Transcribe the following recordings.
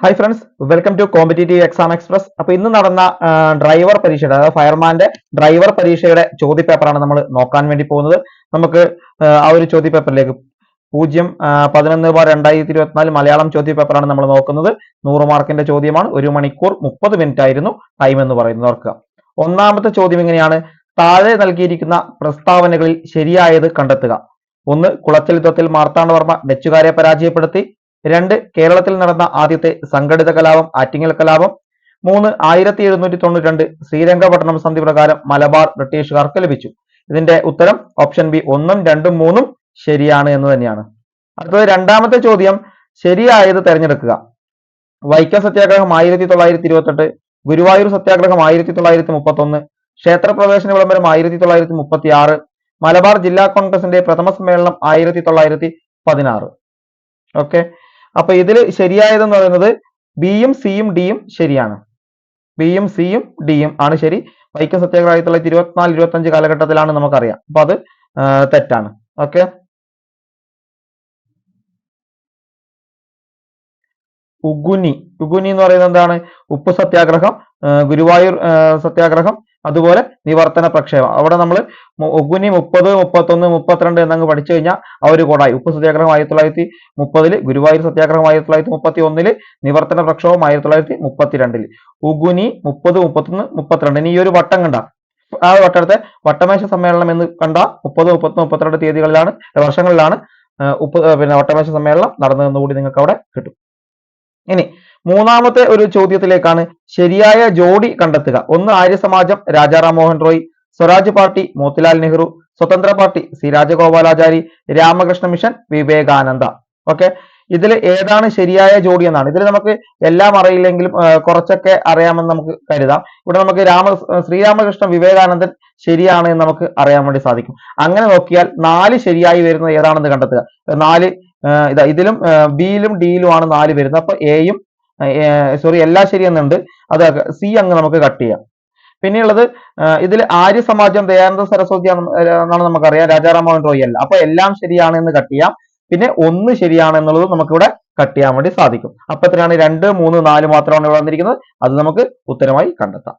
Hi friends welcome to competitive exam express അപ്പൊ ഇന്ന് നടന്ന ഡ്രൈവർ പരീക്ഷയുടെ അതായത് ഫയർമാന്റെ ഡ്രൈവർ പരീക്ഷയുടെ ചോദ്യപേപ്പറാണ് നമ്മൾ നോക്കാൻ വേണ്ടി പോകുന്നത്. നമുക്ക് ആ, ഒരു ചോദ്യപേപ്പറിലേക്ക് പൂജ്യം പതിനൊന്ന് ബാർ രണ്ടായിരത്തി ഇരുപത്തിനാല് മലയാളം ചോദ്യപേപ്പറാണ് നമ്മൾ നോക്കുന്നത്. നൂറ് മാർക്കിന്റെ ചോദ്യമാണ്. ഒരു മണിക്കൂർ മുപ്പത് മിനിറ്റ് ആയിരുന്നു ടൈം എന്ന് പറയുന്നത് ഓർക്കുക. ഒന്നാമത്തെ ചോദ്യം ഇങ്ങനെയാണ് താഴെ നൽകിയിരിക്കുന്ന പ്രസ്താവനകളിൽ ശരിയായത് കണ്ടെത്തുക. ഒന്ന് കുളച്ചൽ യുദ്ധത്തിൽ മാർത്താണ്ഡവർമ്മ ഡച്ചുകാരെ പരാജയപ്പെടുത്തി. രണ്ട് കേരളത്തിൽ നടന്ന ആദ്യത്തെ സംഘടിത കലാപം ആറ്റിങ്ങൽ കലാപം. മൂന്ന് ആയിരത്തി എഴുന്നൂറ്റി തൊണ്ണൂറ്റി രണ്ട് ശ്രീരംഗപട്ടണം സന്ധി പ്രകാരം മലബാർ ബ്രിട്ടീഷുകാർക്ക് ലഭിച്ചു. ഇതിന്റെ ഉത്തരം ഓപ്ഷൻ ബി ഒന്നും രണ്ടും മൂന്നും ശരിയാണ് എന്ന് തന്നെയാണ്. അടുത്തത് രണ്ടാമത്തെ ചോദ്യം ശരിയായത് തെരഞ്ഞെടുക്കുക. വൈക്കം സത്യാഗ്രഹം ആയിരത്തി തൊള്ളായിരത്തി ഇരുപത്തെട്ട് ഗുരുവായൂർ സത്യാഗ്രഹം ആയിരത്തി തൊള്ളായിരത്തി മുപ്പത്തി ഒന്ന് ക്ഷേത്രപ്രവേശന വിളംബരം ആയിരത്തി തൊള്ളായിരത്തി മുപ്പത്തി ആറ് മലബാർ ജില്ലാ കോൺഗ്രസിന്റെ പ്രഥമ സമ്മേളനം ആയിരത്തി തൊള്ളായിരത്തി പതിനാറ് ഓക്കെ? അപ്പൊ ഇതിൽ ശരിയായതെന്ന് പറയുന്നത് ബിയും സിയും ഡിയും ശരിയാണ്. ബിയും സിയും ഡിയും ആണ് ശരി. വൈക്കം സത്യാഗ്രഹം ആയിരത്തി തൊള്ളായിരത്തി ഇരുപത്തിനാല് ഇരുപത്തി അഞ്ച് കാലഘട്ടത്തിലാണ് നമുക്കറിയാം. അപ്പൊ അത് തെറ്റാണ്. ഓക്കെ? ഉഗുനി. ഉഗുനി എന്ന് പറയുന്നത് എന്താണ്? ഉപ്പ് സത്യാഗ്രഹം ഗുരുവായൂർ സത്യാഗ്രഹം അതുപോലെ നിവർത്തന പ്രക്ഷേപം അവിടെ നമ്മൾ ഉഗുനി മുപ്പത് മുപ്പത്തൊന്ന് മുപ്പത്തിരണ്ട് എന്നങ്ങ് പഠിച്ചു കഴിഞ്ഞാൽ ആ ഒരു കോടായി ഉപ്പ് സത്യാഗ്രഹം ആയിരത്തി തൊള്ളായിരത്തി മുപ്പതിൽ ഗുരുവായൂർ സത്യാഗ്രഹം ആയിരത്തി തൊള്ളായിരത്തി മുപ്പത്തി ഒന്നിൽ നിവർത്തന പ്രക്ഷോഭം ആയിരത്തി തൊള്ളായിരത്തി മുപ്പത്തിരണ്ടിൽ ഉഗുനി മുപ്പത് മുപ്പത്തൊന്ന് മുപ്പത്തിരണ്ട്. ഇനി ഈ ഒരു വട്ടം കണ്ട. ആ വട്ടത്തെ വട്ടമേശ സമ്മേളനം എന്ന് കണ്ട. മുപ്പത് മുപ്പത്തൊന്ന് മുപ്പത്തിരണ്ട് തീയതികളിലാണ് വർഷങ്ങളിലാണ് ഉപ്പ് പിന്നെ വട്ടമേശ സമ്മേളനം നടന്നതെന്ന് കൂടി നിങ്ങൾക്ക് അവിടെ കിട്ടും. ഇനി മൂന്നാമത്തെ ഒരു ചോദ്യത്തിലേക്കാണ് ശരിയായ ജോഡി കണ്ടെത്തുക. ഒന്ന് ആര്യ ആര്യസമാജം Rajaram Mohan Roy Swaraj party Motilal Nehru Swatantra party C Rajagopalachari Ramakrishna mission Vivekananda. Okay? ഇതിൽ ഏതാണ് ശരിയായ ജോഡി എന്നാണ്. ഇതിൽ നമുക്ക് എല്ലാം അറിയില്ലെങ്കിലും കുറച്ചൊക്കെ അറിയാമെന്ന് നമുക്ക് കരുതാം. ഇവിടെ നമുക്ക് രാമ ശ്രീരാമകൃഷ്ണ വിവേകാനന്ദൻ ശരിയാണ് എന്ന് നമുക്ക് അറിയാൻ വേണ്ടി സാധിക്കും. അങ്ങനെ നോക്കിയാൽ നാല് ശരിയായി വരുന്നത് ഏതാണെന്ന് കണ്ടെത്തുക. നാല് ഇതാ ഇതിലും ബിയിലും ഡിയിലും ആണ് നാല് വരുന്നത്. അപ്പൊ എയും സോറി എല്ലാം ശരിയെന്നുണ്ട്. അത് സി അങ്ങ് നമുക്ക് കട്ട് ചെയ്യാം. പിന്നെയുള്ളത് ഇതിൽ ആര്യ സമാജം ദയാനന്ദ സരസ്വതി എന്നാണ് നമുക്കറിയാം. രാജാറാം മോഹൻ റോയ് അല്ല അപ്പൊ എല്ലാം ശരിയാണ് എന്ന് കട്ട് ചെയ്യാം. പിന്നെ ഒന്ന് ശരിയാണ് എന്നുള്ളത് നമുക്കിവിടെ കട്ട് ചെയ്യാൻ വേണ്ടി സാധിക്കും. അപ്പൊ എത്രയാണ്? രണ്ട് മൂന്ന് നാല് മാത്രമാണ് ഇവിടെ വന്നിരിക്കുന്നത്. അത് നമുക്ക് ഉത്തരമായി കണ്ടെത്താം.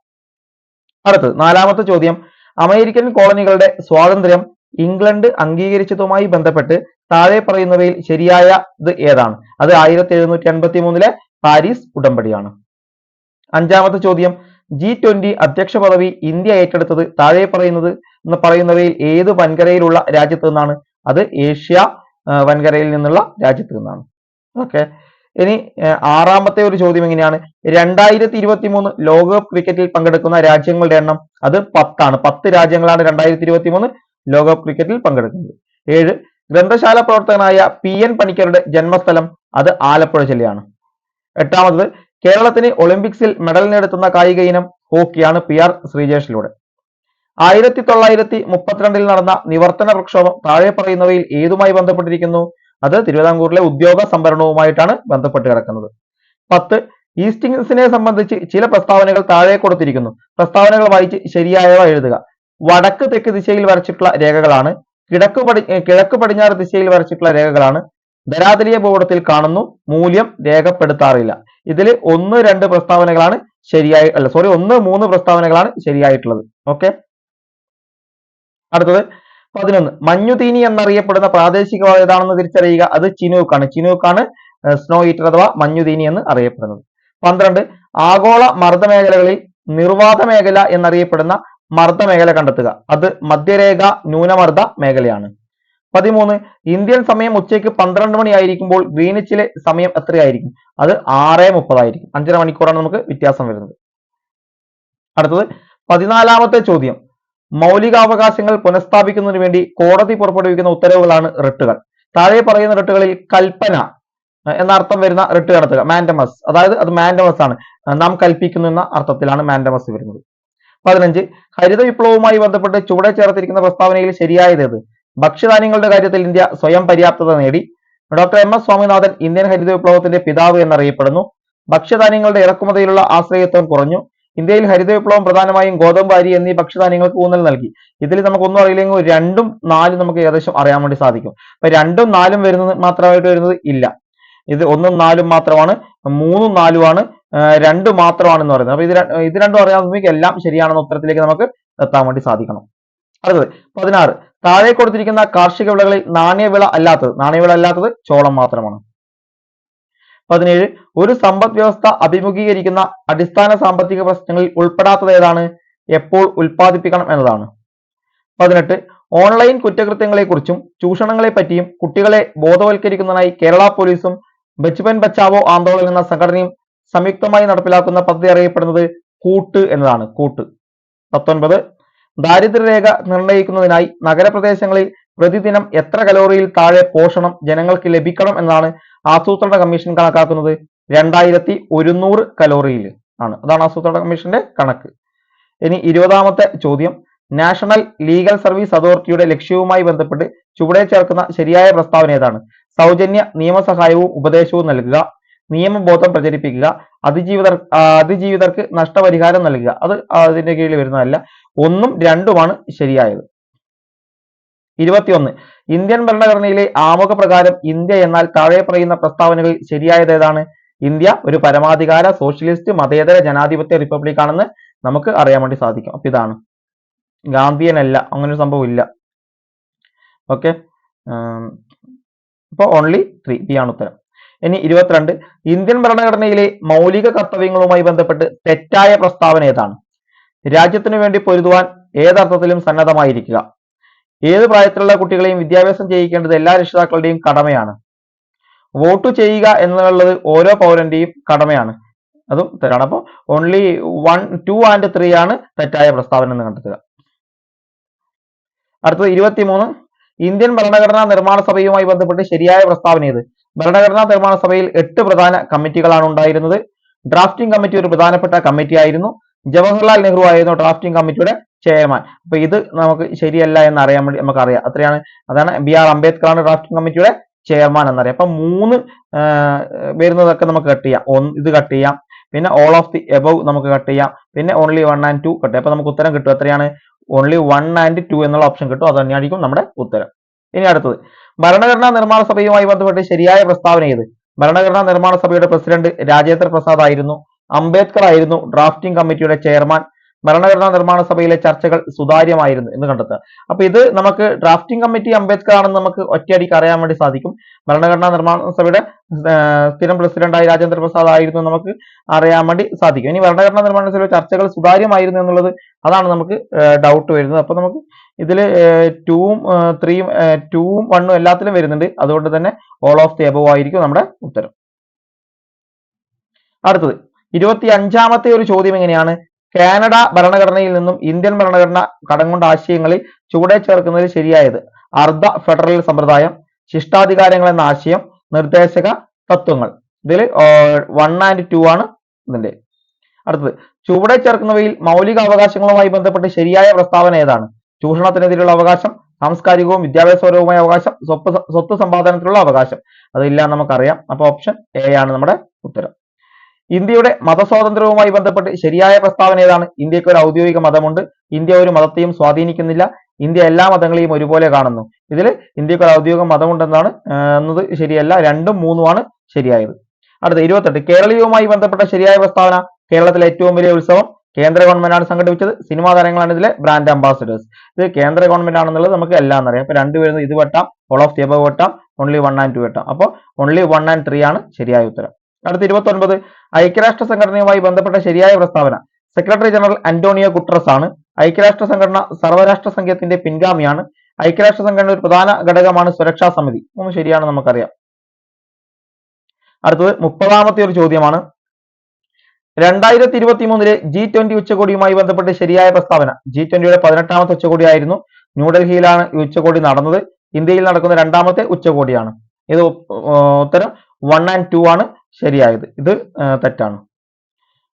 അടുത്തത് നാലാമത്തെ ചോദ്യം. അമേരിക്കൻ കോളനികളുടെ സ്വാതന്ത്ര്യം ഇംഗ്ലണ്ട് അംഗീകരിച്ചതുമായി ബന്ധപ്പെട്ട് താഴെ പറയുന്നവയിൽ ശരിയായ ഇത് ഏതാണ്? അത് ആയിരത്തി എഴുന്നൂറ്റി അൻപത്തി മൂന്നിലെ പാരീസ് ഉടമ്പടിയാണ്. അഞ്ചാമത്തെ ചോദ്യം ജി ട്വന്റി അധ്യക്ഷ പദവി ഇന്ത്യ ഏറ്റെടുത്തത് താഴെ പറയുന്നത് എന്ന് പറയുന്നവയിൽ ഏത് വൻകരയിലുള്ള രാജ്യത്ത് നിന്നാണ്? അത് ഏഷ്യ വൻകരയിൽ നിന്നുള്ള രാജ്യത്ത് നിന്നാണ്. ഓക്കെ. ഇനി ആറാമത്തെ ഒരു ചോദ്യം എങ്ങനെയാണ്? രണ്ടായിരത്തി ഇരുപത്തി മൂന്ന് ലോകകപ്പ് ക്രിക്കറ്റിൽ പങ്കെടുക്കുന്ന രാജ്യങ്ങളുടെ എണ്ണം അത് പത്താണ്. പത്ത് രാജ്യങ്ങളാണ് രണ്ടായിരത്തി ഇരുപത്തി മൂന്ന് ലോകകപ്പ് ക്രിക്കറ്റിൽ പങ്കെടുക്കുന്നത്. ഏഴ് ഗ്രന്ഥശാല പ്രവർത്തകനായ പി എൻ പണിക്കരുടെ ജന്മസ്ഥലം അത് ആലപ്പുഴ ജില്ലയാണ്. എട്ടാമത് കേരളത്തിന് ഒളിമ്പിക്സിൽ മെഡൽ നേടുത്തുന്ന കായിക ഇനം ഹോക്കിയാണ് പി ആർ ശ്രീജേഷിലൂടെ. ആയിരത്തി തൊള്ളായിരത്തി മുപ്പത്തിരണ്ടിൽ നടന്ന നിവർത്തന പ്രക്ഷോഭം താഴെ പറയുന്നവയിൽ ഏതുമായി ബന്ധപ്പെട്ടിരിക്കുന്നു? അത് തിരുവിതാംകൂറിലെ ഉദ്യോഗ സംഭരണവുമായിട്ടാണ് ബന്ധപ്പെട്ട് കിടക്കുന്നത്. പത്ത് ഈസ്റ്റിംഗ്സിനെ സംബന്ധിച്ച് ചില പ്രസ്താവനകൾ താഴെ കൊടുത്തിരിക്കുന്നു. പ്രസ്താവനകൾ വായിച്ച് ശരിയായവ എഴുതുക. വടക്ക് തെക്ക് ദിശയിൽ വരച്ചിട്ടുള്ള രേഖകളാണ് കിഴക്ക് പടി കിഴക്ക് പടിഞ്ഞാറ് ദിശയിൽ വരച്ചിട്ടുള്ള രേഖകളാണ് ധരാതലീയ ഭൂപടത്തിൽ കാണുന്നു മൂല്യം രേഖപ്പെടുത്താറില്ല. ഇതിൽ ഒന്ന് രണ്ട് പ്രസ്താവനകളാണ് ശരിയായി അല്ല സോറി ഒന്ന് മൂന്ന് പ്രസ്താവനകളാണ് ശരിയായിട്ടുള്ളത്. ഓക്കെ അടുത്തത് പതിനൊന്ന്. മഞ്ഞുതീനി എന്നറിയപ്പെടുന്ന പ്രാദേശിക വായു ഏതാണെന്ന് തിരിച്ചറിയുക? അത് ചിനൂക്കാണ്. ചിനൂക്കാണ് സ്നോ ഹീറ്റർ അഥവാ മഞ്ഞുതീനി എന്ന് അറിയപ്പെടുന്നത്. പന്ത്രണ്ട് ആഗോള മർദ്ദ മേഖലകളിൽ നിർവാത മേഖല എന്നറിയപ്പെടുന്ന മർദ്ദ മേഖല കണ്ടെത്തുക. അത് മധ്യരേഖ ന്യൂനമർദ്ദ മേഖലയാണ്. പതിമൂന്ന് ഇന്ത്യൻ സമയം ഉച്ചയ്ക്ക് പന്ത്രണ്ട് മണി ആയിരിക്കുമ്പോൾ ഗ്രീനിച്ചിലെ സമയം എത്രയായിരിക്കും? അത് ആറ് മുപ്പതായിരിക്കും. അഞ്ചര മണിക്കൂറാണ് നമുക്ക് വ്യത്യാസം വരുന്നത്. അടുത്തത് പതിനാലാമത്തെ ചോദ്യം. മൗലികാവകാശങ്ങൾ പുനഃസ്ഥാപിക്കുന്നതിന് വേണ്ടി കോടതി പുറപ്പെടുവിക്കുന്ന ഉത്തരവുകളാണ് റിട്ടുകൾ. താഴെ പറയുന്ന റിട്ടുകളിൽ കൽപ്പന എന്ന അർത്ഥം വരുന്ന റിട്ട് നടത്തുക മാൻഡമസ്. അതായത് അത് മാൻഡമസ് ആണ് നാം കൽപ്പിക്കുന്നു എന്ന അർത്ഥത്തിലാണ് മാൻഡമസ് വരുന്നത്. പതിനഞ്ച് ഹരിത വിപ്ലവവുമായി ബന്ധപ്പെട്ട് ചുവടെ ചേർത്തിരിക്കുന്ന പ്രസ്താവനയിൽ ശരിയായത് ഏത്? ഭക്ഷ്യധാന്യങ്ങളുടെ കാര്യത്തിൽ ഇന്ത്യ സ്വയം പര്യാപ്തത നേടി. Doctor M S Swaminathan Indian ഹരിത വിപ്ലവത്തിന്റെ പിതാവ് എന്നറിയപ്പെടുന്നു. ഭക്ഷ്യധാന്യങ്ങളുടെ ഇറക്കുമതിയിലുള്ള ആശ്രയത്വം കുറഞ്ഞു. ഇന്ത്യയിൽ ഹരിത വിപ്ലവം പ്രധാനമായും ഗോതമ്പ് അരി എന്നീ ഭക്ഷ്യധാന്യങ്ങൾക്ക് ഊന്നൽ നൽകി. ഇതിൽ നമുക്കൊന്നും അറിയില്ലെങ്കിൽ രണ്ടും നാലും നമുക്ക് ഏകദേശം അറിയാൻ വേണ്ടി സാധിക്കും. അപ്പൊ രണ്ടും നാലും വരുന്നത് മാത്രമായിട്ട് വരുന്നത് ഇല്ല. ഇത് ഒന്നും നാലും മാത്രമാണ് മൂന്നും നാലുമാണ് രണ്ട് മാത്രമാണെന്ന് പറയുന്നത്. അപ്പൊ ഇത് ഇത് രണ്ടും അറിയാൻ എല്ലാം ശരിയാണെന്ന ഉത്തരത്തിലേക്ക് നമുക്ക് എത്താൻ വേണ്ടി സാധിക്കണം. അടുത്തത് പതിനാറ്. താഴെ കൊടുത്തിരിക്കുന്ന കാർഷിക വിളകളിൽ നാണ്യവിള അല്ലാത്തത് നാണ്യവിള അല്ലാത്തത് ചോളം മാത്രമാണ്. പതിനേഴ് ഒരു സമ്പദ് വ്യവസ്ഥ അഭിമുഖീകരിക്കുന്ന അടിസ്ഥാന സാമ്പത്തിക പ്രശ്നങ്ങളിൽ ഉൾപ്പെടാത്തത് ഏതാണ്? എപ്പോൾ ഉൽപ്പാദിപ്പിക്കണം എന്നതാണ്. പതിനെട്ട് ഓൺലൈൻ കുറ്റകൃത്യങ്ങളെക്കുറിച്ചും ചൂഷണങ്ങളെ പറ്റിയും കുട്ടികളെ ബോധവൽക്കരിക്കുന്നതിനായി കേരള പോലീസും ബച്ചുപൻ ബച്ചാവോ ആന്തോളൻ എന്ന സംഘടനയും സംയുക്തമായി നടപ്പിലാക്കുന്ന പദ്ധതി അറിയപ്പെടുന്നത് കൂട്ട് എന്നതാണ് കൂട്ട്. പത്തൊൻപത് ദാരിദ്ര്യരേഖ നിർണയിക്കുന്നതിനായി നഗരപ്രദേശങ്ങളിൽ പ്രതിദിനം എത്ര കലോറിയിൽ താഴെ പോഷണം ജനങ്ങൾക്ക് ലഭിക്കണം എന്നാണ് ആസൂത്രണ കമ്മീഷൻ കണക്കാക്കുന്നത്? രണ്ടായിരത്തി ഒരുന്നൂറ് കലോറിയിൽ ആണ്. അതാണ് ആസൂത്രണ കമ്മീഷന്റെ കണക്ക്. ഇനി ഇരുപതാമത്തെ ചോദ്യം. നാഷണൽ ലീഗൽ സർവീസ് അതോറിറ്റിയുടെ ലക്ഷ്യവുമായി ബന്ധപ്പെട്ട് ചുവടെ ചേർക്കുന്ന ശരിയായ പ്രസ്താവന ഏതാണ്? സൗജന്യ നിയമസഹായവും ഉപദേശവും നൽകുക നിയമബോധം പ്രചരിപ്പിക്കുക അതിജീവിതർ അതിജീവിതർക്ക് നഷ്ടപരിഹാരം നൽകുക. അത് അതിന്റെ കീഴിൽ വരുന്നതല്ല. ഒന്നും രണ്ടുമാണ് ശരിയായത്. ഇരുപത്തിയൊന്ന്. ഇന്ത്യൻ ഭരണഘടനയിലെ ആമുഖ പ്രകാരം ഇന്ത്യ എന്നാൽ താഴെ പറയുന്ന പ്രസ്താവനകളിൽ ശരിയായത് ഏതാണ്? ഇന്ത്യ ഒരു പരമാധികാര സോഷ്യലിസ്റ്റ് മതേതര ജനാധിപത്യ റിപ്പബ്ലിക് ആണെന്ന് നമുക്ക് അറിയാൻ വേണ്ടി സാധിക്കും. അപ്പൊ ഇതാണ്. ഗാന്ധിയനല്ല. അങ്ങനെ ഒരു സംഭവം ഇല്ല. ഓക്കെ. അപ്പോൾ ഓൺലി ത്രീ ബി ആണ് ഉത്തരം. ഇനി ഇരുപത്തിരണ്ട്. ഇന്ത്യൻ ഭരണഘടനയിലെ മൗലിക കർത്തവ്യങ്ങളുമായി ബന്ധപ്പെട്ട് തെറ്റായ പ്രസ്താവന ഏതാണ്? രാജ്യത്തിനു വേണ്ടി പൊരുതുവാൻ ഏതർത്ഥത്തിലും സന്നദ്ധമായിരിക്കുക. ഏത് പ്രായത്തിലുള്ള കുട്ടികളെയും വിദ്യാഭ്യാസം ചെയ്യിക്കേണ്ടത് എല്ലാ രക്ഷിതാക്കളുടെയും കടമയാണ്. വോട്ട് ചെയ്യുക എന്നുള്ളത് ഓരോ പൗരന്റെയും കടമയാണ്. അതും തെറ്റാണ്. അപ്പോൾ only one two and three ആണ് തെറ്റായ പ്രസ്താവന എന്ന് കണ്ടെത്തുക. അടുത്തത് ഇരുപത്തിമൂന്ന്. ഇന്ത്യൻ ഭരണഘടനാ നിർമ്മാണ സഭയുമായി ബന്ധപ്പെട്ട് ശരിയായ പ്രസ്താവന ഏത്? ഭരണഘടനാ നിർമ്മാണ സഭയിൽ എട്ട് പ്രധാന കമ്മിറ്റികളാണ് ഉണ്ടായിരുന്നത്. ഡ്രാഫ്റ്റിംഗ് കമ്മിറ്റി ഒരു പ്രധാനപ്പെട്ട കമ്മിറ്റി ആയിരുന്നു. ജവഹർലാൽ നെഹ്റു ആയിരുന്നു ഡ്രാഫ്റ്റിംഗ് കമ്മിറ്റിയുടെ ചെയർമാൻ അപ്പൊ ഇത് നമുക്ക് ശരിയല്ല എന്ന് അറിയാൻ വേണ്ടി നമുക്ക് അറിയാം അത്രയാണ്. അതാണ് ബി ആർ അംബേദ്കർ ആണ് ഡ്രാഫ്റ്റിംഗ് കമ്മിറ്റിയുടെ ചെയർമാൻ എന്നറിയാം. അപ്പൊ മൂന്ന് വരുന്നതൊക്കെ നമുക്ക് കട്ട് ചെയ്യാം. ഒന്ന് ഇത് കട്ട് ചെയ്യാം. പിന്നെ ഓൾ ഓഫ് ദി എബവ് നമുക്ക് കട്ട് ചെയ്യാം. പിന്നെ only one and two cut ചെയ്യാം. അപ്പൊ നമുക്ക് ഉത്തരം കിട്ടും. എത്രയാണ്? ഓൺലി വൺ ആൻഡ് ടു എന്നുള്ള ഓപ്ഷൻ കിട്ടും. അത് തന്നെയായിരിക്കും നമ്മുടെ ഉത്തരം. ഇനി അടുത്തത്. ഭരണഘടനാ നിർമ്മാണ സഭയുമായി ബന്ധപ്പെട്ട് ശരിയായ പ്രസ്താവന ഏത്? ഭരണഘടനാ നിർമ്മാണ സഭയുടെ പ്രസിഡന്റ് രാജേന്ദ്ര പ്രസാദ് ആയിരുന്നു അംബേദ്കർ ആയിരുന്നു ഡ്രാഫ്റ്റിംഗ് കമ്മിറ്റിയുടെ ചെയർമാൻ ഭരണഘടനാ നിർമ്മാണ സഭയിലെ ചർച്ചകൾ സുതാര്യമായിരുന്നു എന്ന് കണ്ടെത്തുക. അപ്പൊ ഇത് നമുക്ക് ഡ്രാഫ്റ്റിംഗ് കമ്മിറ്റി അംബേദ്കർ ആണെന്ന് നമുക്ക് ഒറ്റയടിക്ക് അറിയാൻ വേണ്ടി സാധിക്കും. ഭരണഘടനാ നിർമ്മാണ സഭയുടെ സ്ഥിരം പ്രസിഡന്റായി രാജേന്ദ്ര പ്രസാദ് ആയിരുന്നു നമുക്ക് അറിയാൻ വേണ്ടി സാധിക്കും. ഇനി ഭരണഘടനാ നിർമ്മാണ സഭയിലെ ചർച്ചകൾ സുതാര്യമായിരുന്നു എന്നുള്ളത് അതാണ് നമുക്ക് ഡൗട്ട് വരുന്നത്. അപ്പൊ നമുക്ക് ഇതിൽ ടൂവും ത്രീയും ടൂവും വണ്ണും എല്ലാത്തിലും വരുന്നുണ്ട്. അതുകൊണ്ട് തന്നെ ഓൾ ഓഫ് ദി എബവ് ആയിരിക്കും നമ്മുടെ ഉത്തരം. അടുത്തത് ഇരുപത്തി അഞ്ചാമത്തെ ഒരു ചോദ്യം എങ്ങനെയാണ്? കാനഡ ഭരണഘടനയിൽ നിന്നും ഇന്ത്യൻ ഭരണഘടന കടം കൊണ്ട ആശയങ്ങളിൽ ചുവടെ ചേർക്കുന്നതിൽ ശരിയായത്. അർദ്ധ ഫെഡറൽ സമ്പ്രദായം ശിഷ്ടാധികാരങ്ങൾ എന്ന ആശയം നിർദ്ദേശക തത്വങ്ങൾ. ഇതിൽ വൺ ആൻഡ് ടു ആണ് ഇതിന്റെ. അടുത്തത് ചുവടെ ചേർക്കുന്നവയിൽ മൗലിക അവകാശങ്ങളുമായി ബന്ധപ്പെട്ട് ശരിയായ പ്രസ്താവന ഏതാണ്? ചൂഷണത്തിനെതിരെയുള്ള അവകാശം സാംസ്കാരികവും വിദ്യാഭ്യാസപരവുമായ അവകാശം സ്വത്ത് സ്വത്ത് സമ്പാദനത്തിലുള്ള അവകാശം. അതില്ല നമുക്കറിയാം. അപ്പൊ ഓപ്ഷൻ എ ആണ് നമ്മുടെ ഉത്തരം. ഇന്ത്യയുടെ മതസ്വാതന്ത്ര്യവുമായി ബന്ധപ്പെട്ട് ശരിയായ പ്രസ്താവന ഏതാണ്? ഇന്ത്യയ്ക്ക് ഒരു ഔദ്യോഗിക മതമുണ്ട്. ഇന്ത്യ ഒരു മതത്തെയും സ്വാധീനിക്കുന്നില്ല. ഇന്ത്യ എല്ലാ മതങ്ങളെയും ഒരുപോലെ കാണുന്നു. ഇതിൽ ഇന്ത്യയ്ക്ക് ഒരു ഔദ്യോഗിക മതമുണ്ടെന്നാണ് എന്നത് ശരിയല്ല. രണ്ടും മൂന്നുമാണ് ശരിയായത്. അടുത്ത ഇരുപത്തെട്ട്. കേരളീയവുമായി ബന്ധപ്പെട്ട ശരിയായ പ്രസ്താവന. കേരളത്തിലെ ഏറ്റവും വലിയ ഉത്സവം കേന്ദ്ര ഗവൺമെന്റാണ് സംഘടിപ്പിച്ചത്. സിനിമാ താരങ്ങളാണ് ഇതിലെ ബ്രാൻഡ് അംബാസിഡേഴ്സ്. ഇത് കേന്ദ്ര ഗവൺമെന്റ് ആണെന്നുള്ളത് നമുക്ക് എല്ലാം അറിയാം. അപ്പൊ രണ്ട് വരുന്നത് ഇത് വെട്ടാം. ഓൾ ഓഫ് ദി എബവ് വെട്ടാം. ഓൺലി വൺ ആൻഡ് ടു വെട്ടാം. അപ്പോൾ ഓൺലി വൺ ആൻഡ് ത്രീ ആണ് ശരിയായ ഉത്തരം. അടുത്ത ഇരുപത്തൊൻപത് ഐക്യരാഷ്ട്ര സംഘടനയുമായി ബന്ധപ്പെട്ട ശരിയായ പ്രസ്താവന. സെക്രട്ടറി ജനറൽ അന്റോണിയോ ഗുട്രസ് ആണ്. ഐക്യരാഷ്ട്ര സംഘടന സർവരാഷ്ട്ര സംഘത്തിന്റെ പിൻഗാമിയാണ്. ഐക്യരാഷ്ട്ര സംഘടന ഒരു പ്രധാന ഘടകമാണ് സുരക്ഷാ സമിതി. ഒന്ന് ശരിയാണ് നമുക്കറിയാം. അടുത്തത് മുപ്പതാമത്തെ ഒരു ചോദ്യമാണ്. രണ്ടായിരത്തി ഇരുപത്തി മൂന്നിലെ ജി ട്വന്റി ഉച്ചകോടിയുമായി ബന്ധപ്പെട്ട് ശരിയായ പ്രസ്താവന. ജി ട്വന്റിയുടെ പതിനെട്ടാമത്തെ ഉച്ചകോടിയായിരുന്നു. ന്യൂഡൽഹിയിലാണ് ഈ ഉച്ചകോടി നടന്നത്. ഇന്ത്യയിൽ നടക്കുന്ന രണ്ടാമത്തെ ഉച്ചകോടിയാണ്. ഇത് ഉത്തരം വൺ ആൻഡ് ടു ആണ്. ശരിയായത്. ഇത് തെറ്റാണ്.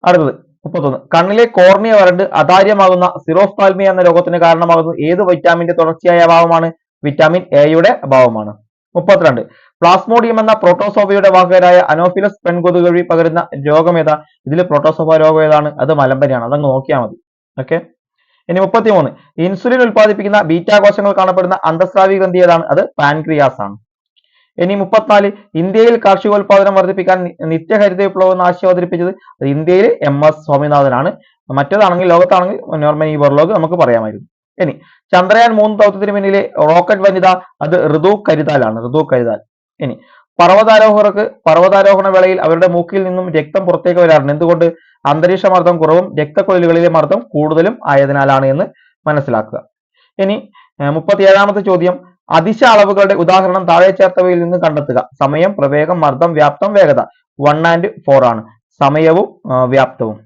അടുത്തത് മുപ്പത്തൊന്ന്. കണ്ണിലെ കോർണിയ വരണ്ട് അതാര്യമാകുന്ന സിറോസ്താൽമിയ എന്ന രോഗത്തിന് കാരണമാകുന്നത് ഏത് വൈറ്റാമിന്റെ തുടർച്ചയായ അഭാവമാണ്? വിറ്റാമിൻ എയുടെ അഭാവമാണ്. മുപ്പത്തിരണ്ട്. പ്ലാസ്മോഡിയം എന്ന പ്രോട്ടോസോഫയുടെ വാഹകരായ അനോഫിലസ് പെൺകൊതുക് വഴി പകരുന്ന ഏതാ? ഇതിൽ പ്രോട്ടോസോഫ രോഗം ഏതാണ്? അത് മലമ്പനിയാണ്. അതങ്ങ് നോക്കിയാൽ മതി. ഓക്കെ? ഇനി മുപ്പത്തിമൂന്ന്. ഇൻസുലിൻ ഉൽപ്പാദിപ്പിക്കുന്ന ബീറ്റാ കോശങ്ങൾ കാണപ്പെടുന്ന അന്തസ്രാവി ഗ്രന്ഥി ഏതാണ്? അത് പാൻക്രിയാസ് ആണ് ഇനി മുപ്പത്തിനാല് ഇന്ത്യയിൽ കാർഷികോൽപാദനം വർദ്ധിപ്പിക്കാൻ നിത്യഹരിത വിപ്ലവം ആശയം അവതരിപ്പിച്ചത് ഇന്ത്യയിൽ എം എസ് സ്വാമിനാഥനാണ്. മറ്റേതാണെങ്കിൽ ലോകത്താണെങ്കിൽ നോർമൻ ഈ ബർലോഗ് നമുക്ക് പറയാമായിരുന്നു. ഇനി ചന്ദ്രയാൻ മൂന്ന് ദൗത്യത്തിന് പിന്നിലെ റോക്കറ്റ് വനിത അത് ഋതു കരിതാലാണ് ഋതു കരിതാൽ. ഇനി പർവതാരോഹകർക്ക് പർവതാരോഹണ വേളയിൽ അവരുടെ മൂക്കിൽ നിന്നും രക്തം പുറത്തേക്ക് വരാറുണ്ട്. എന്തുകൊണ്ട്? അന്തരീക്ഷ മർദ്ദം കുറവും രക്തക്കൊഴലുകളിലെ മർദ്ദം കൂടുതലും ആയതിനാലാണ് എന്ന് മനസ്സിലാക്കുക. ഇനി മുപ്പത്തിയേഴാമത്തെ ചോദ്യം. അതിശ അളവുകളുടെ ഉദാഹരണം താഴെ ചേർത്തവയിൽ നിന്ന് കണ്ടെത്തുക. സമയം പ്രവേഗം മർദ്ദം വ്യാപ്തം വേഗത. വൺ ആൻഡ് ഫോർ ആണ്. സമയവും വ്യാപ്തവും.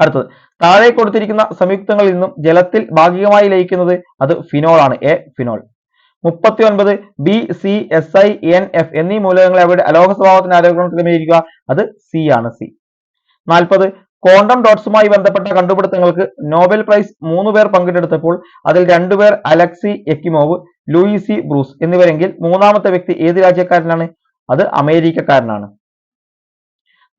അടുത്തത്. താഴെ കൊടുത്തിരിക്കുന്ന സംയുക്തങ്ങളിൽ നിന്നും ജലത്തിൽ ഭാഗികമായി ലയിക്കുന്നത് അത് ഫിനോൾ ആണ്. എ ഫിനോൾ മുപ്പത്തി ഒൻപത് B C S I N F എന്നീ മൂലകങ്ങളെ അവയുടെ അലോഹ സ്വഭാവത്തിന് ആരോഗ്യം ക്രമീകരിക്കുക അത് സി ആണ് സി നാൽപ്പത് ക്വാണ്ടം ഡോട്ട്സുമായി ബന്ധപ്പെട്ട കണ്ടുപിടുത്തങ്ങൾക്ക് നോബൽ പ്രൈസ് മൂന്ന് പേർ പങ്കെടുത്തപ്പോൾ അതിൽ രണ്ടുപേർ അലക്സി എക്കിമോവ് ലൂയിസി ബ്രൂസ് എന്നിവരെങ്കിൽ മൂന്നാമത്തെ വ്യക്തി ഏത് രാജ്യക്കാരനാണ്? അത് അമേരിക്കക്കാരനാണ്.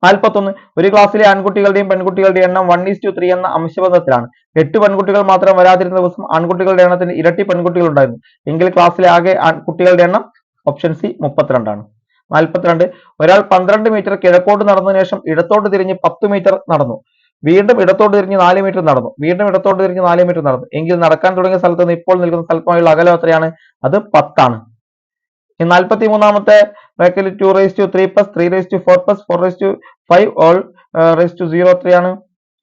നാൽപ്പത്തൊന്ന്. ഒരു ക്ലാസ്സിലെ ആൺകുട്ടികളുടെയും പെൺകുട്ടികളുടെയും എണ്ണം വൺ ഈസ് ടു ത്രീ എന്ന അംശബന്ധത്തിലാണ്. എട്ട് പെൺകുട്ടികൾ മാത്രം വരാതിരുന്ന ദിവസം ആൺകുട്ടികളുടെ എണ്ണത്തിന് ഇരട്ടി പെൺകുട്ടികൾ ഉണ്ടായിരുന്നു എങ്കിൽ ക്ലാസ്സിലെ ആകെ ആൺകുട്ടികളുടെ എണ്ണം ഓപ്ഷൻ സി മുപ്പത്തിരണ്ടാണ്. നാൽപ്പത്തിരണ്ട്. ഒരാൾ പന്ത്രണ്ട് മീറ്റർ കിഴക്കോട്ട് നടന്നതിന് ശേഷം ഇടത്തോട്ട് തിരിഞ്ഞ് പത്ത് മീറ്റർ നടന്നു. വീണ്ടും ഇടത്തോട്ട് തിരിഞ്ഞ് നാല് മീറ്റർ നടന്നു. വീണ്ടും ഇടത്തോട്ട് തിരിഞ്ഞ് നാല് മീറ്റർ നടന്നു. എങ്കിൽ നടക്കാൻ തുടങ്ങിയ സ്ഥലത്ത് നിന്ന് ഇപ്പോൾ നിൽക്കുന്ന സ്ഥലത്തുമായുള്ള അകലം എത്രയാണ്? അത് പത്താണ്. നാൽപ്പത്തി മൂന്നാമത്തെ ബ്രാക്കറ്റിൽ two raise to three plus three raise to four plus four raise to five all raise to zero എത്രയാണ്?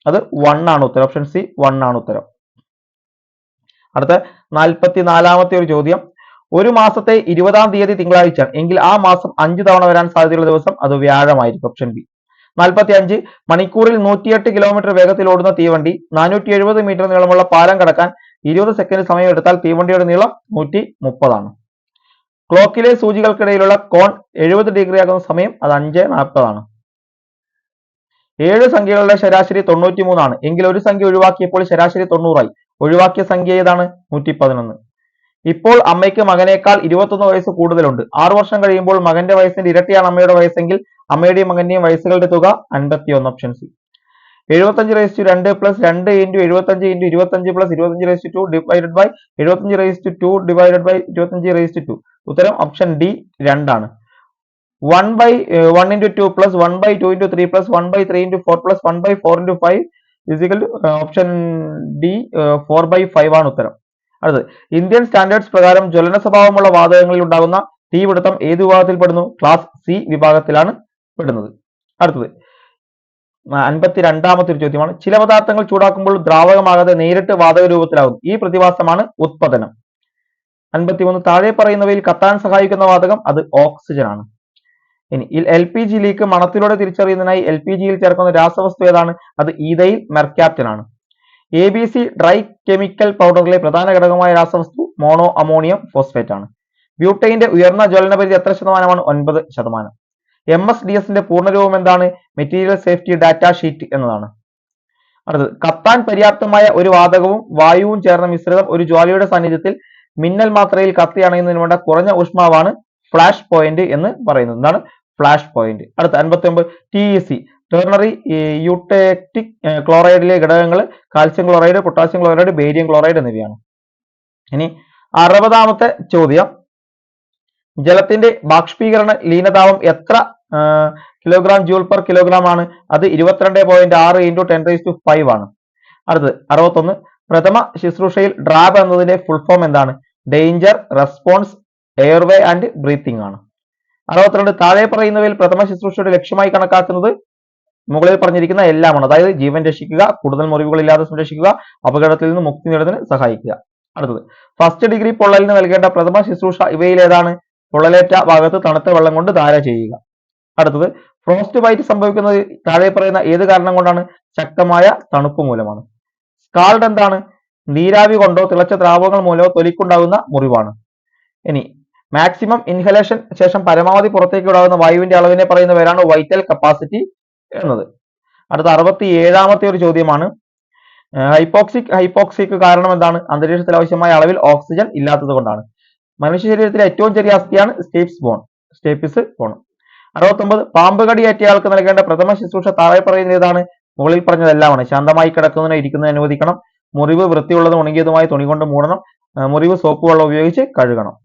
അത് വൺ ആണ് ഉത്തരം. ഓപ്ഷൻ സി വൺ ആണ് ഉത്തരം. അടുത്ത നാൽപ്പത്തി നാലാമത്തെ ഒരു ചോദ്യം. ഒരു മാസത്തെ ഇരുപതാം തീയതി തിങ്കളാഴ്ച എങ്കിൽ ആ മാസം അഞ്ചു തവണ വരാൻ സാധ്യതയുള്ള ദിവസം അത് വ്യാഴമായിരിക്കും. ഓപ്ഷൻ ബി നാൽപ്പത്തി അഞ്ച് മണിക്കൂറിൽ നൂറ്റിയെട്ട് കിലോമീറ്റർ വേഗത്തിൽ ഓടുന്ന തീവണ്ടി നാനൂറ്റി എഴുപത് മീറ്റർ നീളമുള്ള പാലം കടക്കാൻ ഇരുപത് സെക്കൻഡ് സമയം എടുത്താൽ തീവണ്ടിയുടെ നീളം നൂറ്റി മുപ്പതാണ് ക്ലോക്കിലെ സൂചികൾക്കിടയിലുള്ള കോൺ എഴുപത് ഡിഗ്രി ആകുന്ന സമയം അത് അഞ്ച് നാൽപ്പതാണ് ഏഴ് സംഖ്യകളുടെ ശരാശരി തൊണ്ണൂറ്റി മൂന്നാണ് എങ്കിൽ ഒരു സംഖ്യ ഒഴിവാക്കിയപ്പോൾ ശരാശരി തൊണ്ണൂറായി. ഒഴിവാക്കിയ സംഖ്യ ഏതാണ്? നൂറ്റി പതിനൊന്ന് ഇപ്പോൾ അമ്മയ്ക്ക് മകനേക്കാൾ ഇരുപത്തൊന്ന് വയസ്സ് കൂടുതലുണ്ട്. ആറു വർഷം കഴിയുമ്പോൾ മകന്റെ വയസ്സിന്റെ ഇരട്ടിയാണ് അമ്മയുടെ വയസ്സെങ്കിൽ അമ്മയുടെയും മകന്റെയും വയസ്സുകളുടെ തുക അൻപത്തി ഒന്ന് ഓപ്ഷൻ സി എഴുപത്തഞ്ച് റേസ് ടു രണ്ട് പ്ലസ് രണ്ട് ഇന്റു എഴുപത്തഞ്ച് ഇന്റു ഇരുപത്തഞ്ച് പ്ലസ് ഇരുപത്തഞ്ച് raise to two divided by എഴുപത്തഞ്ച് raise to two divided by ഇരുപത്തഞ്ച് റേസ് ടു ടു ഉത്തരം ഓപ്ഷൻ ഡി രണ്ടാണ്. One by one into two plus one by two into three plus one by three into four plus one by four into five is equal option D four by five ആണ് ഉത്തരം. അടുത്തത്. Indian standards പ്രകാരം ജ്വലന സ്വഭാവമുള്ള വാതകങ്ങളിൽ ഉണ്ടാകുന്ന തീപിടുത്തം ഏത് വിഭാഗത്തിൽ പെടുന്നു? ക്ലാസ് സി വിഭാഗത്തിലാണ് പെടുന്നത്. അടുത്തത്. അൻപത്തി രണ്ടാമത്തെ ഒരു ചോദ്യമാണ്. ചില പദാർത്ഥങ്ങൾ ചൂടാക്കുമ്പോൾ ദ്രാവകമാകാതെ നേരിട്ട് വാതക രൂപത്തിലാകും. ഈ പ്രതിഭാസമാണ് ഉത്പതനം. അൻപത്തിമൂന്ന്. താഴെ പറയുന്നവയിൽ കത്താൻ സഹായിക്കുന്ന വാതകം അത് ഓക്സിജൻ ആണ് ഇനി എൽ പി ജി ലീക്ക് മണത്തിലൂടെ തിരിച്ചറിയുന്നതിനായി എൽ പി ജിയിൽ ചേർക്കുന്ന രാസവസ്തു ഏതാണ്? അത് ഈതയിൽ മെർക്യാപ്റ്റൻ ആണ് A B C dry chemical പൗഡറിലെ പ്രധാന ഘടകമായ രാസവസ്തു മോണോ അമോണിയം ഫോസ്ഫേറ്റ് ആണ്. ബ്യൂട്ടൈന്റെ ഉയർന്ന ജ്വലനപരിധി എത്ര ശതമാനമാണ്? ഒൻപത് ശതമാനം. എം എസ് ഡി എസിന്റെ പൂർണരൂപം എന്താണ്? മെറ്റീരിയൽ സേഫ്റ്റി ഡാറ്റ ഷീറ്റ് എന്നതാണ്. അടുത്തത് കത്താൻ പര്യാപ്തമായ ഒരു വാതകവും വായുവും ചേർന്ന മിശ്രിതം ഒരു ജ്വാലയുടെ സാന്നിധ്യത്തിൽ മിന്നൽ മാത്രയിൽ കത്തി അണയുന്നതിന് വേണ്ട കുറഞ്ഞ ഊഷ്മാവാണ് ഫ്ലാഷ് പോയിന്റ് എന്ന് പറയുന്നത്. എന്താണ്? Flash point. അടുത്ത അൻപത്തി ഒമ്പത് T E C ternary eutectic ക്ലോറൈഡിലെ ഘടകങ്ങൾ calcium chloride potassium chloride barium chloride എന്നിവയാണ്. ഇനി അറുപതാമത്തെ ചോദ്യം. ജലത്തിന്റെ ബാഷ്പീകരണ ലീനതാപം എത്ര കിലോഗ്രാം ജൂൾ പെർ കിലോഗ്രാം ആണ്? അത് ഇരുപത്തിരണ്ട് പോയിന്റ് ആറ് into ten raise to five ആണ്. അടുത്തത് അറുപത്തൊന്ന്. പ്രഥമ ശുശ്രൂഷയിൽ ഡ്രാബ് എന്നതിന്റെ ഫുൾ ഫോം എന്താണ്? Danger response airway and breathing ആണ്. അറുപത്തിരണ്ട് താഴെ പറയുന്നവയിൽ പ്രഥമ ശുശ്രൂഷയുടെ ലക്ഷ്യമായി കണക്കാക്കുന്നത് മുകളിൽ പറഞ്ഞിരിക്കുന്ന എല്ലാമാണ്. അതായത് ജീവൻ രക്ഷിക്കുക കൂടുതൽ മുറിവുകളില്ലാതെ സംരക്ഷിക്കുക അപകടത്തിൽ നിന്ന് മുക്തി നേടുന്നതിന് സഹായിക്കുക. അടുത്തത്. ഫസ്റ്റ് ഡിഗ്രി പൊള്ളലിന് നൽകേണ്ട പ്രഥമ ശുശ്രൂഷ ഇവയിലേതാണ്. പൊള്ളലേറ്റ ഭാഗത്ത് തണുത്ത വെള്ളം കൊണ്ട് ധാര ചെയ്യുക. അടുത്തത്. ഫ്രോസ്റ്റ് ബൈറ്റ് സംഭവിക്കുന്നത് താഴെ പറയുന്ന ഏത് കാരണം കൊണ്ടാണ്? ശക്തമായ തണുപ്പ് മൂലമാണ്. സ്കാൾഡ് എന്താണ്? നീരാവി കൊണ്ടോ തിളച്ച ദ്രാവകങ്ങൾ മൂലമോ തൊലിക്കുണ്ടാകുന്ന മുറിവാണ്. ഇനി മാക്സിമം ഇൻഹലേഷൻ ശേഷം പരമാവധി പുറത്തേക്ക് വിടാവുന്ന വായുവിന്റെ അളവിനെ പറയുന്ന പേരാണ് വൈറ്റൽ കപ്പാസിറ്റി എന്നത് അടുത്ത അറുപത്തി ഏഴാമത്തെ ഒരു ചോദ്യമാണ്. ഹൈപ്പോക്സിക് ഹൈപ്പോക്സിക് കാരണം എന്താണ്? അന്തരീക്ഷത്തിൽ ആവശ്യമായ അളവിൽ ഓക്സിജൻ ഇല്ലാത്തത് കൊണ്ടാണ്. മനുഷ്യ ശരീരത്തിലെ ഏറ്റവും ചെറിയ അസ്ഥിയാണ് സ്റ്റേപ്സ് ബോൺ സ്റ്റേപ്പിസ് ബോൺ അറുപത്തൊമ്പത് പാമ്പ് കടിയേറ്റയാൾക്ക് നൽകേണ്ട പ്രഥമ ശുശ്രൂഷ താഴെ പറയുന്ന ഏതാണ്? മുകളിൽ പറഞ്ഞതെല്ലാമാണ്. ശാന്തമായി കിടക്കുന്നതിന് ഇരിക്കുന്നതിന് അനുവദിക്കണം. മുറിവ് വൃത്തിയുള്ളതും ഉണങ്ങിയതുമായ തുണി കൊണ്ട് മൂടണം. മുറിവ് സോപ്പ് വെള്ളം ഉപയോഗിച്ച് കഴുകണം.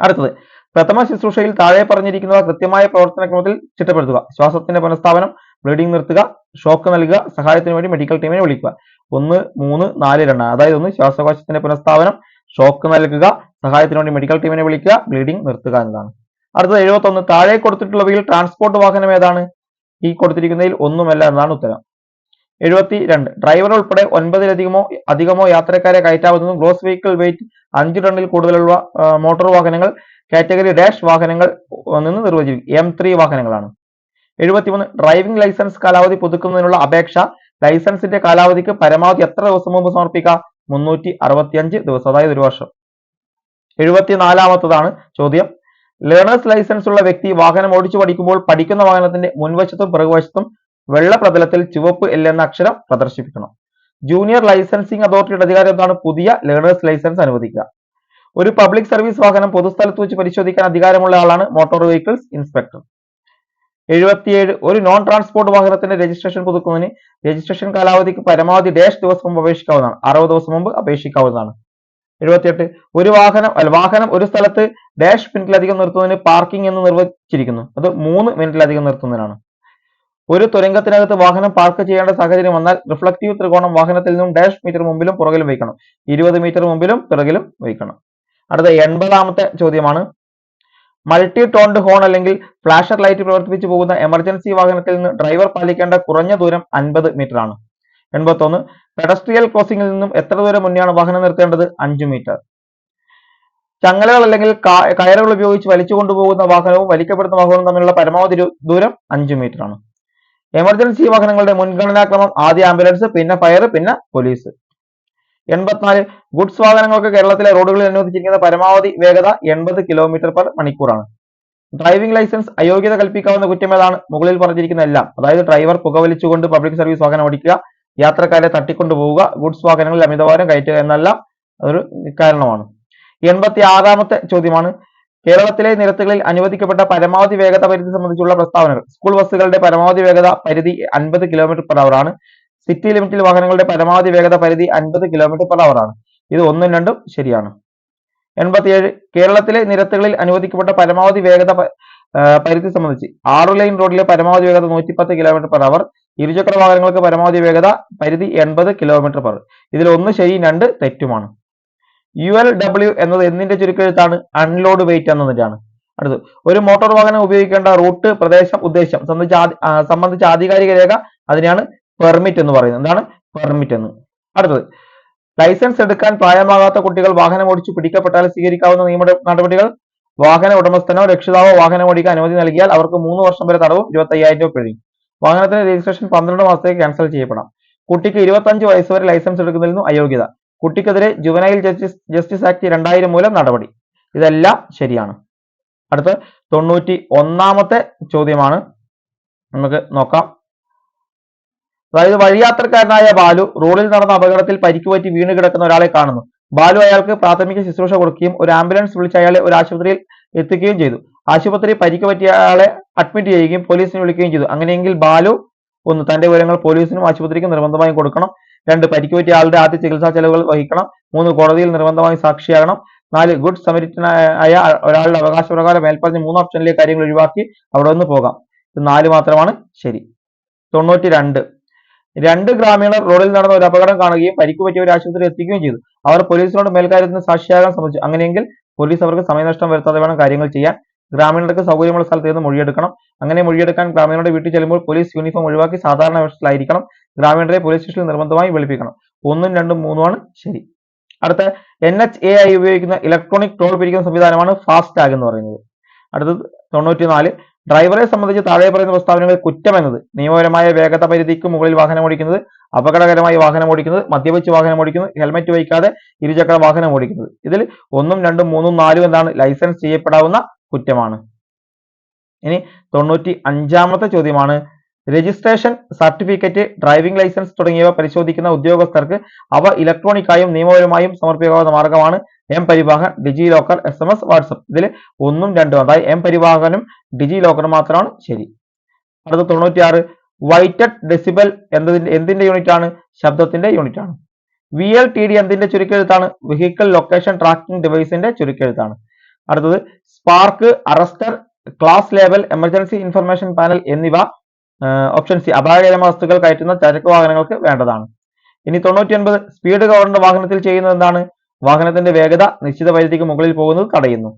അടുത്തത് പ്രഥമ ശുശ്രൂഷയിൽ താഴെ പറഞ്ഞിരിക്കുന്നവ കൃത്യമായ പ്രവർത്തനക്രമത്തിൽ ചിട്ടപ്പെടുത്തുക. ശ്വാസത്തിന്റെ പുനഃസ്ഥാപനം ബ്ലീഡിംഗ് നിർത്തുക ഷോക്ക് നൽകുക സഹായത്തിന് വേണ്ടി മെഡിക്കൽ ടീമിനെ വിളിക്കുക. ഒന്ന് മൂന്ന് നാല് രണ്ട്. അതായത് ഒന്ന് ശ്വാസകോശത്തിന്റെ പുനഃസ്ഥാപനം ഷോക്ക് നൽകുക സഹായത്തിന് വേണ്ടി മെഡിക്കൽ ടീമിനെ വിളിക്കുക ബ്ലീഡിംഗ് നിർത്തുക എന്നതാണ്. അടുത്തത് എഴുപത്തൊന്ന് താഴെ കൊടുത്തിട്ടുള്ളവയിൽ ട്രാൻസ്പോർട്ട് വാഹനം ഏതാണ്? ഈ കൊടുത്തിരിക്കുന്നതിൽ ഒന്നുമല്ല എന്നാണ് ഉത്തരം. എഴുപത്തി രണ്ട് ഡ്രൈവർ ഉൾപ്പെടെ ഒൻപതിലധികമോ അധികമോ യാത്രക്കാരെ കയറ്റാവുന്നതും ഗ്രോസ് വെഹിക്കിൾ വെയിറ്റ് അഞ്ച് ടണ്ണിൽ കൂടുതലുള്ള മോട്ടോർ വാഹനങ്ങൾ കാറ്റഗറി ഡാഷ് വാഹനങ്ങൾ നിന്ന് നിർവചിക്കും എം ത്രീ വാഹനങ്ങളാണ്. എഴുപത്തിമൂന്ന് ഡ്രൈവിംഗ് ലൈസൻസ് കാലാവധി പുതുക്കുന്നതിനുള്ള അപേക്ഷ. ലൈസൻസിന്റെ കാലാവധിക്ക് പരമാവധി എത്ര ദിവസം മുമ്പ് സമർപ്പിക്കാം? മുന്നൂറ്റി അറുപത്തിയഞ്ച് ദിവസം അതായത് ഒരു വർഷം. എഴുപത്തിനാലാമത്തതാണ് ചോദ്യം. ലേണേഴ്സ് ലൈസൻസ് ഉള്ള വ്യക്തി വാഹനം ഓടിച്ചു പഠിക്കുമ്പോൾ പഠിക്കുന്ന വാഹനത്തിന്റെ മുൻവശത്തും പിറകുവശത്തും വെള്ള പ്രതലത്തിൽ ചുവപ്പ് എൽ എന്ന അക്ഷരം പ്രദർശിപ്പിക്കണം. ജൂനിയർ ലൈസൻസിംഗ് അതോറിറ്റിയുടെ അധികാരം എന്താണ്? പുതിയ ലേണേഴ്സ് ലൈസൻസ് അനുവദിക്കുക. ഒരു പബ്ലിക് സർവീസ് വാഹനം പൊതുസ്ഥലത്ത് വെച്ച് പരിശോധിക്കാൻ അധികാരമുള്ള ആളാണ് മോട്ടോർ വെഹിക്കിൾസ് ഇൻസ്പെക്ടർ എഴുപത്തിയേഴ് ഒരു നോൺ ട്രാൻസ്പോർട്ട് വാഹനത്തിന്റെ രജിസ്ട്രേഷൻ പുതുക്കുന്നതിന് രജിസ്ട്രേഷൻ കാലാവധിക്ക് പരമാവധി ഡാഷ് ദിവസം മുമ്പ് അപേക്ഷിക്കാവുന്നതാണ്. അറുപത് ദിവസം മുമ്പ് അപേക്ഷിക്കാവുന്നതാണ്. എഴുപത്തിയെട്ട് ഒരു വാഹനം അല്ല വാഹനം ഒരു സ്ഥലത്ത് ഡാഷ് മിനിറ്റിലധികം നിർത്തുന്നതിന് പാർക്കിംഗ് എന്ന് നിർവചിച്ചിരിക്കുന്നു. അത് മൂന്ന് മിനിറ്റിലധികം നിർത്തുന്നതിനാണ്. ഒരു തുരങ്കത്തിനകത്ത് വാഹനം പാർക്ക് ചെയ്യേണ്ട സാഹചര്യം വന്നാൽ റിഫ്ലക്റ്റീവ് ത്രികോണം വാഹനത്തിൽ നിന്നും ഡാഷ് മീറ്റർ മുമ്പിലും പുറകിലും വയ്ക്കണം. ഇരുപത് മീറ്റർ മുമ്പിലും പിറകിലും വയ്ക്കണം. അടുത്ത എൺപതാമത്തെ ചോദ്യമാണ്. മൾട്ടി ടോൺഡ് ഹോൺ അല്ലെങ്കിൽ ഫ്ലാഷർ ലൈറ്റ് പ്രവർത്തിപ്പിച്ചു പോകുന്ന എമർജൻസി വാഹനത്തിൽ നിന്ന് ഡ്രൈവർ പാലിക്കേണ്ട കുറഞ്ഞ ദൂരം അൻപത് മീറ്റർ ആണ്. എൺപത്തൊന്ന് പെഡസ്ട്രിയൽ ക്രോസിംഗിൽ നിന്നും എത്ര ദൂരം മുന്നെയാണ് വാഹനം നിർത്തേണ്ടത്? അഞ്ചു മീറ്റർ ചങ്ങലകൾ അല്ലെങ്കിൽ കയറുകൾ ഉപയോഗിച്ച് വലിച്ചു കൊണ്ടുപോകുന്ന വാഹനവും വലിക്കപ്പെടുന്ന വാഹനവും തമ്മിലുള്ള പരമാവധി ദൂരം അഞ്ചു മീറ്റർ ആണ്. എമർജൻസി വാഹനങ്ങളുടെ മുൻഗണനാക്രമം ആദ്യ ആംബുലൻസ് പിന്നെ ഫയർ പിന്നെ പോലീസ് എൺപത്തിനാല് ഗുഡ്സ് വാഹനങ്ങൾക്ക് കേരളത്തിലെ റോഡുകളിൽ അനുവദിച്ചിരിക്കുന്ന പരമാവധി വേഗത എൺപത് കിലോമീറ്റർ പെർ മണിക്കൂറാണ്. ഡ്രൈവിംഗ് ലൈസൻസ് അയോഗ്യത കൽപ്പിക്കാവുന്ന കുറ്റമേതാണ് മുകളിൽ പറഞ്ഞിരിക്കുന്ന എല്ലാം. അതായത് ഡ്രൈവർ പുകവലിച്ചുകൊണ്ട് പബ്ലിക് സർവീസ് വാഹനം ഓടിക്കുക യാത്രക്കാരെ തട്ടിക്കൊണ്ടുപോവുക ഗുഡ്സ് വാഹനങ്ങളിൽ അമിതഭാരം കയറ്റുക എന്നെല്ലാം ഒരു കാരണമാണ്. എൺപത്തി ആറാമത്തെ ചോദ്യമാണ്. കേരളത്തിലെ നിരത്തുകളിൽ അനുവദിക്കപ്പെട്ട പരമാവധി വേഗത പരിധി സംബന്ധിച്ചുള്ള പ്രസ്താവനകൾ. സ്കൂൾ ബസ്സുകളുടെ പരമാവധി വേഗത പരിധി അൻപത് കിലോമീറ്റർ പെർ അവർ ആണ്. സിറ്റി ലിമിറ്റിൽ വാഹനങ്ങളുടെ പരമാവധി വേഗത പരിധി അൻപത് കിലോമീറ്റർ പെർ അവർ ആണ്. ഇത് ഒന്നും രണ്ടും ശരിയാണ്. എൺപത്തിയേഴ് കേരളത്തിലെ നിരത്തുകളിൽ അനുവദിക്കപ്പെട്ട പരമാവധി വേഗത പരിധി സംബന്ധിച്ച് ആറു ലൈൻ റോഡിലെ പരമാവധി വേഗത നൂറ്റിപ്പത്ത് കിലോമീറ്റർ പെർ അവർ ഇരുചക്ര വാഹനങ്ങൾക്ക് പരമാവധി വേഗത പരിധി എൺപത് കിലോമീറ്റർ പെർ ഇതിൽ ഒന്ന് ശരി രണ്ട് തെറ്റുമാണ്. യു എൽ ഡബ്ല്യു എന്നത് എന്തിന്റെ ചുരുക്കെഴുത്താണ്? Unload wait എന്നതിന്റെയാണ്. അടുത്തത് ഒരു മോട്ടോർ വാഹനം ഉപയോഗിക്കേണ്ട റൂട്ട് പ്രദേശം ഉദ്ദേശം സംബന്ധിച്ച സംബന്ധിച്ച ആധികാരിക രേഖ അതിനെയാണ് പെർമിറ്റ് എന്ന് പറയുന്നത്. എന്താണ്? പെർമിറ്റ് എന്ന്. അടുത്തത്. ലൈസൻസ് എടുക്കാൻ പ്രായമാകാത്ത കുട്ടികൾ വാഹനം ഓടിച്ചു പിടിക്കപ്പെട്ടാൽ സ്വീകരിക്കാവുന്ന നിയമ നടപടികൾ? വാഹന ഉടമസ്ഥനോ രക്ഷിതാവോ വാഹനം ഓടിക്കാൻ അനുമതി നൽകിയാൽ അവർക്ക് മൂന്ന് വർഷം വരെ തടവും ഇരുപത്തി അയ്യായിരം രൂപ പിഴയും. വാഹനത്തിന്റെ രജിസ്ട്രേഷൻ പന്ത്രണ്ട് മാസത്തേക്ക് ക്യാൻസൽ ചെയ്യപ്പെടാം. കുട്ടിക്ക് ഇരുപത്തഞ്ച് വയസ്സ് വരെ ലൈസൻസ് എടുക്കുന്നതിൽ നിന്നും അയോഗ്യത. കുട്ടിക്കെതിരെ ജുവനൈൽ ജസ്റ്റിസ് ജസ്റ്റിസ് ആക്ട് രണ്ടായിരം മൂലം നടപടി. ഇതെല്ലാം ശരിയാണ്. അടുത്ത തൊണ്ണൂറ്റി ഒന്നാമത്തെ ചോദ്യമാണ്. നമുക്ക് നോക്കാം. അതായത് വഴിയാത്രക്കാരനായ ബാലു റോഡിൽ നടന്ന അപകടത്തിൽ പരിക്കുപറ്റി വീണ് കിടക്കുന്ന ഒരാളെ കാണുന്നു. ബാലു അയാൾക്ക് പ്രാഥമിക ശുശ്രൂഷ കൊടുക്കുകയും ഒരു ആംബുലൻസ് വിളിച്ച് അയാളെ ഒരു ആശുപത്രിയിൽ എത്തിക്കുകയും ചെയ്തു. ആശുപത്രി പരിക്ക് പറ്റിയ ആളെ അഡ്മിറ്റ് ചെയ്യുകയും പോലീസിനെ വിളിക്കുകയും ചെയ്തു. അങ്ങനെയെങ്കിൽ ബാലു ഒന്ന് തന്റെ വിവരങ്ങൾ പോലീസിനും ആശുപത്രിക്കും നിർബന്ധമായും കൊടുക്കണം. രണ്ട് പരിക്ക് പറ്റിയ ആളുടെ ആദ്യ ചികിത്സാ ചെലവുകൾ വഹിക്കണം. മൂന്ന് കോടതിയിൽ നിർബന്ധമായും സാക്ഷിയാകണം. നാല് ഗുഡ് സമരിറ്റനായ ഒരാളുടെ അവകാശപ്രകാരം മേൽപ്പറഞ്ഞ മൂന്ന് ഓപ്ഷനിലെ കാര്യങ്ങൾ ഒഴിവാക്കി അവിടെ നിന്ന് പോകാം. ഇത് നാല് മാത്രമാണ്. ശരി. തൊണ്ണൂറ്റി രണ്ട് രണ്ട് ഗ്രാമീണർ റോഡിൽ നടന്ന ഒരു അപകടം കാണുകയും പരിക്ക് ഒരു ആശുപത്രിയിൽ എത്തിക്കുകയും ചെയ്തു. അവർ പോലീസിനോട് മേൽക്കാര്യത്തിന് സാക്ഷിയാകാൻ ശ്രമിച്ചു. അങ്ങനെയെങ്കിൽ പോലീസ് അവർക്ക് സമയനഷ്ടം വരുത്താതെ വേണം കാര്യങ്ങൾ ചെയ്യാൻ. ഗ്രാമീണർക്ക് സൗകര്യമുള്ള സ്ഥലത്ത് നിന്ന് മൊഴിയെടുക്കണം. അങ്ങനെ മൊഴിയെടുക്കാൻ ഗ്രാമീണരുടെ വീട്ടിൽ ചെല്ലുമ്പോൾ പോലീസ് യൂണിഫോം ഒഴിവാക്കി സാധാരണ വേഷത്തിലായിരിക്കണം. ഗ്രാമീണരെ പോലീസ് സ്റ്റേഷനിൽ നിർബന്ധമായി വിളിപ്പിക്കണം. ഒന്നും രണ്ടും മൂന്നുമാണ് ശരി. അടുത്ത എൻ എച്ച് എ ആയി ഉപയോഗിക്കുന്ന ഇലക്ട്രോണിക് ടോൾ പിരിക്കുന്ന സംവിധാനമാണ് ഫാസ്റ്റ് ടാഗ് എന്ന് പറയുന്നത്. അടുത്തത് തൊണ്ണൂറ്റിനാല് ഡ്രൈവറെ സംബന്ധിച്ച് താഴെ പറയുന്ന പ്രസ്താവനകൾ കുറ്റമെന്നത് നിയമപരമായ വേഗത പരിധിക്ക് മുകളിൽ വാഹനം ഓടിക്കുന്നത് അപകടകരമായി വാഹനം ഓടിക്കുന്നത് മദ്യപിച്ച് വാഹനം ഓടിക്കുന്നത് ഹെൽമറ്റ് വയ്ക്കാതെ ഇരുചക്ര വാഹനം ഓടിക്കുന്നത്. ഇതിൽ ഒന്നും രണ്ടും മൂന്നും നാലും എന്താണ് ലൈസൻസ് ചെയ്യപ്പെടാവുന്ന കുറ്റമാണ്. ഇനി തൊണ്ണൂറ്റി അഞ്ചാമത്തെ ചോദ്യമാണ് രജിസ്ട്രേഷൻ സർട്ടിഫിക്കറ്റ് ഡ്രൈവിംഗ് ലൈസൻസ് തുടങ്ങിയവ പരിശോധിക്കുന്ന ഉദ്യോഗസ്ഥർക്ക് അവ ഇലക്ട്രോണിക്കായും നിയമപരമായും സമർപ്പിക്കാവുന്ന മാർഗമാണ് M Parivahan DigiLocker S M S WhatsApp ഇതിൽ ഒന്നും രണ്ടും അതായത് എം പരിവാഹനും ഡിജി ലോക്കറും മാത്രമാണ് ശരി. അടുത്ത തൊണ്ണൂറ്റിയാറ് വൈറ്റഡ് ഡെസിബൽ എന്നതിന്റെ എന്തിന്റെ യൂണിറ്റ് ആണ് ശബ്ദത്തിന്റെ യൂണിറ്റ് ആണ് വി എൽ ടി ഡി എന്തിന്റെ ചുരുക്കെഴുത്താണ്? വെഹിക്കിൾ ലൊക്കേഷൻ ട്രാക്കിംഗ് ഡിവൈസിന്റെ ചുരുക്കെഴുത്താണ്. അടുത്തത് spark arrester class label emergency information panel എന്നിവ ഓപ്ഷൻ സി അപായകരമായ വസ്തുക്കൾ കയറ്റുന്ന ചരക്ക് വാഹനങ്ങൾക്ക് വേണ്ടതാണ്. ഇനി തൊണ്ണൂറ്റി ഒൻപത് സ്പീഡ് ഗവർണർ വാഹനത്തിൽ ചെയ്യുന്നത് എന്താണ്? വാഹനത്തിന്റെ വേഗത നിശ്ചിത പരിധിക്ക് മുകളിൽ പോകുന്നത് തടയുന്നു.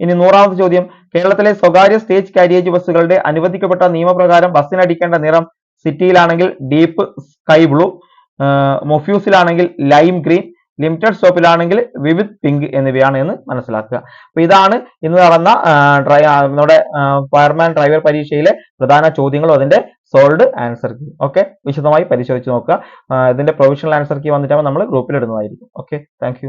ഇനി നൂറാമത്തെ ചോദ്യം കേരളത്തിലെ സ്വകാര്യ സ്റ്റേജ് കാരിയേജ് ബസ്സുകളുടെ അനുവദിക്കപ്പെട്ട നിയമപ്രകാരം ബസ്സിനടിക്കേണ്ട നിറം സിറ്റിയിലാണെങ്കിൽ ഡീപ്പ് സ്കൈ ബ്ലൂ മൊഫ്യൂസിലാണെങ്കിൽ ലൈം ഗ്രീൻ ലിമിറ്റഡ് സ്റ്റോപ്പിലാണെങ്കിൽ വിവിധ് പിങ്ക് എന്നിവയാണ് എന്ന് മനസ്സിലാക്കുക. അപ്പൊ ഇതാണ് ഇന്ന് നടന്ന ഡ്രൈ നമ്മുടെ ഫയർമാൻ ഡ്രൈവർ പരീക്ഷയിലെ പ്രധാന ചോദ്യങ്ങളും അതിന്റെ സോൾഡ് ആൻസർ കീ ഓക്കെ വിശദമായി പരിശോധിച്ച് നോക്കുക. ഇതിന്റെ പ്രൊവിഷണൽ ആൻസർ കീ വന്നിട്ടാകുമ്പോൾ നമ്മൾ ഗ്രൂപ്പിൽ ഇടുന്നതായിരിക്കും. Okay thank